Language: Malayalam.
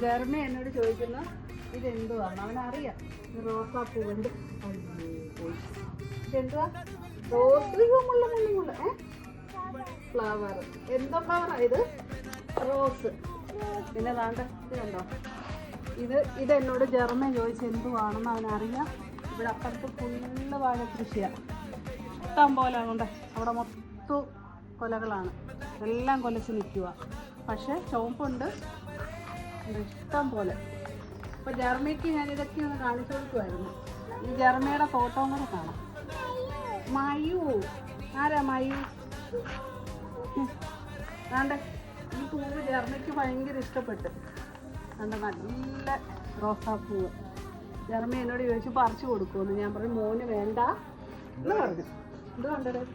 ജർമ്മ എന്നോട് ചോദിക്കുന്ന ഇതെന്തുവാണ് അവനറിയാം ഇത് റോസാ അയ്യേ, പോയി. ഇതെന്തുവാ? റോസ് മുള്ള മുള്ള മുള്ള ഏ? ഫ്ലവർ. എന്തോ ഫ്ലവറാ ഇത്? റോസ്. പിന്നെ ദാണ്ട ഇതുണ്ടോ ഇത് ഇത് എന്നോട് ജർമ്മൻ ചോദിച്ച് എന്തുവാണെന്ന് അവനറിയാം. ഇവിടെ അപ്പുറത്ത് ഫുള്ള് വാഴ കൃഷിയാണ് ഇഷ്ടം പോലെ ഉണ്ട്. അവിടെ മൊത്തം കൊലകളാണ്. എല്ലാം കൊലച്ച് നിൽക്കുക പക്ഷേ ചുവപ്പുണ്ട്. ഇഷ്ടം പോലെ. അപ്പോൾ ജർമ്മയ്ക്ക് ഞാൻ ഇതൊക്കെ ഒന്ന് കാണിച്ചു കൊടുക്കുമായിരുന്നു ഈ ജർമ്മയുടെ ഫോട്ടോ കൂടെ കാണാം. മയു. ആരാ മയു? വേണ്ട ഈ പൂവ് ജർമ്മയ്ക്ക് ഭയങ്കര ഇഷ്ടപ്പെട്ടു. വേണ്ട നല്ല റോസാപ്പൂവ് ജർമ്മ എന്നോട് ചോദിച്ചു പറിച്ചു കൊടുക്കുമെന്ന്. ഞാൻ പറഞ്ഞു മോന് വേണ്ട. എന്ന് പറഞ്ഞു? ഇത് കണ്ടത്?